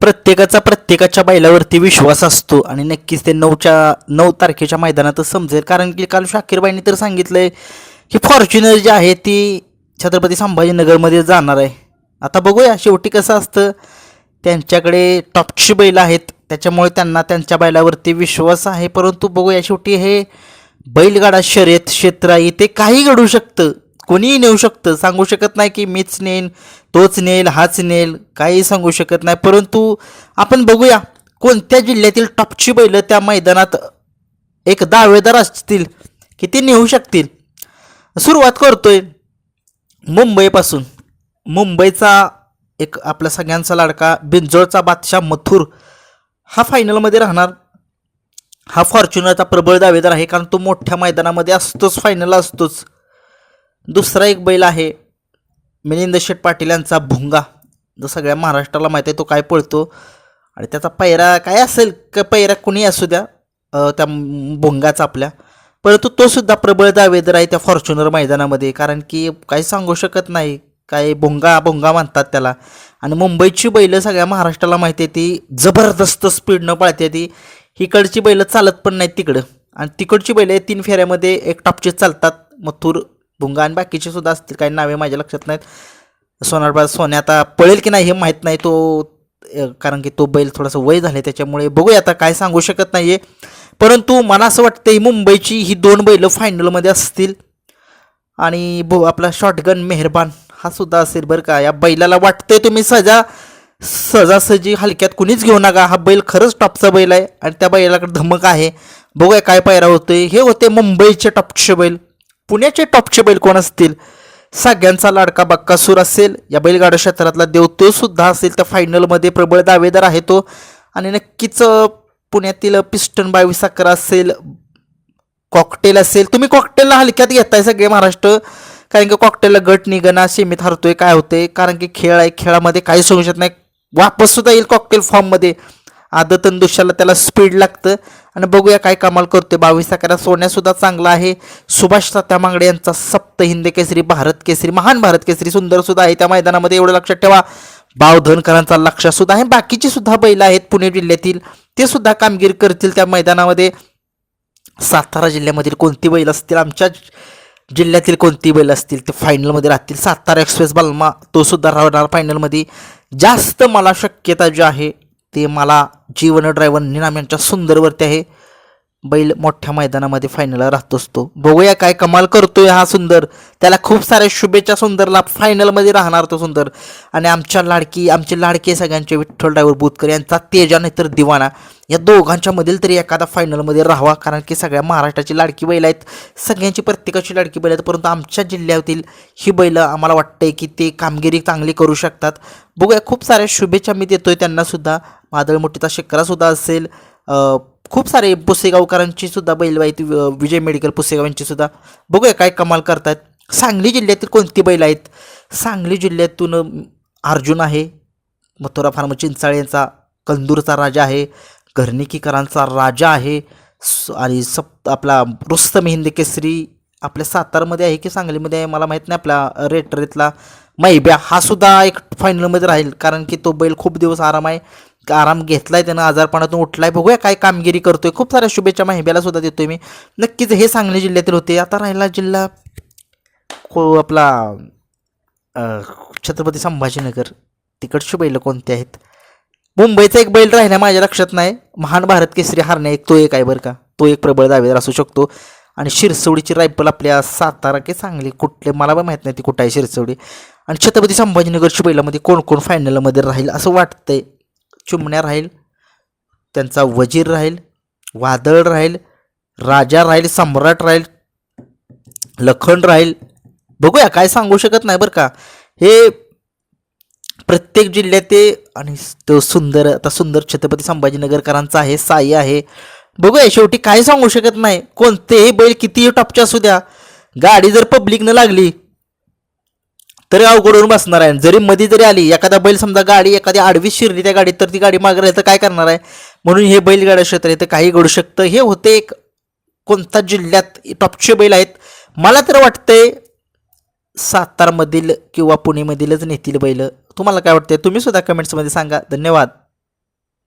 प्रत्येकाचा प्रत्येकाच्या बैलावरती विश्वास असतो आणि नक्कीच ते नऊच्या नऊ तारखेच्या मैदानातच समजेल. कारण की काल शाकीरबाईंनी तर सांगितलंय की फॉर्च्युनर जी आहे ती छत्रपती संभाजीनगरमध्ये जाणार आहे. आता बघूया शेवटी कसं असतं. त्यांच्याकडे टॉपची बैल आहेत. त्याच्यामुळे त्यांना त्यांच्या बैलावरती विश्वास आहे. परंतु बघूया शेवटी हे बैलगाडा शर्यत क्षेत्र आहे. ते काही घडू शकतं. कोणीही नेऊ शकतं. सांगू शकत नाही की मीच नेन तोच नेल हाच नेल काही सांगू शकत नाही. परंतु आपण बघूया कोणत्या जिल्ह्यातील टॉपची बैलं त्या मैदानात एक दावेदार असतील की ते नेऊ शकतील. सुरुवात करतोय मुंबईपासून. मुंबईचा एक आपल्या सगळ्यांचा लाडका बिंजोळचा बादशाह मथुर हा फायनलमध्ये राहणार. हा फॉर्च्युनरचा प्रबळ दावेदार आहे कारण तो मोठ्या मैदानामध्ये असतोच फायनल असतोच. दुसरा एक बैल आहे मिलिंद शेठ पाटील यांचा भुंगा. जो सगळ्या महाराष्ट्राला माहीत आहे तो काय पळतो? आणि त्याचा पैरा काय असेल का पैरा कुणी असू द्या त्या भुंगाचा आपल्या. परंतु तो सुद्धा प्रबळ दावेदार आहे त्या फॉर्च्युनर मैदानामध्ये. कारण की काही सांगू शकत नाही काय भोंगा भोंगा म्हणतात त्याला. आणि मुंबईची बैलं सगळ्या महाराष्ट्राला माहिती आहे ती जबरदस्त स्पीडनं पळते ती. इकडची बैलं चालत पण नाहीत तिकडं. आणि तिकडची बैलं तीन फेऱ्यामध्ये एक टॉपचे चालतात मथुर भुंगा आणि बाकीचे सुद्धा असतील काही नावे माझ्या लक्षात नाहीत. सोनारबा सोन्या आता पळेल की नाही हे माहीत नाही तो कारण की तो बैल थोडासा वय झाले त्याच्यामुळे बघूया आता काय सांगू शकत नाही आहे परंतु मला असं वाटतं मुंबईची ही दोन बैलं फायनलमध्ये असतील. आणि बो आपला शॉटगन मेहरबान हा सुद्धा असेल बरं का. या बैलाला वाटतंय तुम्ही सजा सजासजी हलक्यात कुणीच घेऊ नका. हा बैल खरंच टॉपचा बैल आहे आणि त्या बैलाकडे धमक आहे. बघूया काय पायरा होतोय. हे होते मुंबईचे टॉपचे बैल. पुण्याचे टॉपचे बैल कोण असतील? सगळ्यांचा लाडका बक्कासूर असेल. या बैलगाडा क्षेत्रातला देव तो सुद्धा असेल त्या फायनलमध्ये प्रबळ दावेदार आहे तो. आणि नक्कीच पुण्यातील पिस्टन बावीस अकरा असेल कॉकटेल असेल. तुम्ही कॉकटेलला हलक्यात घेताय सगळे महाराष्ट्र. कारण की कॉकटेलला गट निघणं सीमित हरतोय काय होते कारण की खेळ आहे खेळामध्ये काही सांगू शकत नाही. वापस सुद्धा येईल कॉकटेल फॉर्ममध्ये आदत आणि त्याला स्पीड लागतं. आणि बघूया काय कमाल करतोय. बावीस अकरा सोन्यासुद्धा चांगला आहे. सुभाष तात्या मांगडे यांचा सप्त हिंद केसरी भारत केसरी महान भारत केसरी सुंदरसुद्धा आहे. त्या मैदानामध्ये एवढं लक्षात ठेवा. बावधनकरांचा लक्ष सुद्धा आहे. बाकीची सुद्धा बैल आहेत पुणे जिल्ह्यातील. ते सुद्धा कामगिरी करतील त्या मैदानामध्ये. सातारा जिल्ह्यामधील कोणती बैल असतील? आमच्या जिल्ह्यातील कोणती बैल असतील? ते फायनलमध्ये राहतील. सातारा एक्सप्रेस बालमा तो सुद्धा राहणार फायनलमध्ये जास्त मला शक्यता जी आहे ते मला जीवन ड्रायव्हर निनाम यांच्या सुंदरवरती आहे. बैल मोठ्या मैदानामध्ये फायनलला राहत असतो. बघूया काय कमाल करतोय हा सुंदर. त्याला खूप साऱ्या शुभेच्छा सुंदरला फायनलमध्ये राहणार तो सुंदर. आणि आमच्या लाडकी आमचे लाडके सगळ्यांचे विठ्ठल ड्रायव्हर बुतकर यांचा तेजा नाहीतर दिवाना या दोघांच्या मधील तरी एखादा फायनलमध्ये राहावा कारण की सगळ्या महाराष्ट्राची लाडकी बैल आहेत. सगळ्यांची प्रत्येकाची लाडकी बैल आहेत परंतु आमच्या जिल्ह्यातील ही बैलं आम्हाला वाटतंय की ते कामगिरी चांगली करू शकतात. बघूया खूप साऱ्या शुभेच्छा मी देतोय त्यांनासुद्धा मादळ मोठीचा शेकरा असेल. खूप सारे पुसेगावकरांची सुद्धा बैल आहेत वि- विजय मेडिकल पुसेगाव यांची सुद्धा. बघूया काय कमाल करतात सांगली जिल्ह्यातील कोणती बैल आहेत? सांगली जिल्ह्यातून अर्जुन आहे मथुरा फार्म चिंचाळे यांचा कंदूरचा राजा आहे घरणिकीकरांचा राजा आहे स- आणि सप आपला रुस्तम हिंद केसरी आपल्या सातारमध्ये आहे की सांगलीमध्ये आहे मला माहीत नाही आपला रेटरेतला मैब्या हा सुद्धा एक फायनलमध्ये राहील. कारण की तो बैल खूप दिवस आराम आहे. आराम घेतलाय त्यानं आजारपणातून उठलाय. बघूया काय कामगिरी करतोय. खूप साऱ्या शुभेच्छा माहिब्याला सुद्धा देतोय मी. नक्कीच हे सांगली जिल्ह्यातील होते. आता राहिला जिल्हा को आपला छत्रपती संभाजीनगर. तिकडची बैल कोणते आहेत? मुंबईचा एक बैल राहिला माझ्या लक्षात नाही. महान भारत केसरी हारण्या एक तो एक आहे बरं का. तो एक प्रबळ दावेदार असू शकतो. आणि शिरसवडीची रायफल आपल्या सातारा की सांगली कुठले? मला पण माहीत नाही ती कुठं आहे शिरसवडी. आणि छत्रपती संभाजीनगरच्या बैलामध्ये कोण कोण फायनलमध्ये राहील असं वाटतंय. चुमण्या राहील त्यांचा वजीर राहील वादळ राहील राजा राहील सम्राट राहील लखंड राहील. बघूया काय सांगू शकत नाही बरं का. हे प्रत्येक जिल्ह्यात ते आणि तो सुंदर आता सुंदर छत्रपती संभाजीनगरकरांचा आहे साई आहे. बघूया शेवटी काय सांगू शकत नाही. कोणतेही बैल कितीही टॉपचे असू द्या गाडी जर पब्लिकनं लागली तरी अवघडून बसणार आहे. जरी मध्ये जरी आली एखादा बैल समजा गाडी एखादी आडवी शिरली त्या गाडीत तर ती गाडी मागे राहिली तर काय करणार आहे? म्हणून हे बैलगाड्या क्षेत्र आहे तर काही घडू शकतं. हे होते एक कोणता जिल्ह्यात टॉपचे बैल आहेत? मला तर वाटतंय सातारमधील किंवा पुणेमधीलच नेतील बैल. तुम्हाला काय वाटतंय? तुम्ही सुद्धा कमेंट्समध्ये सांगा. धन्यवाद.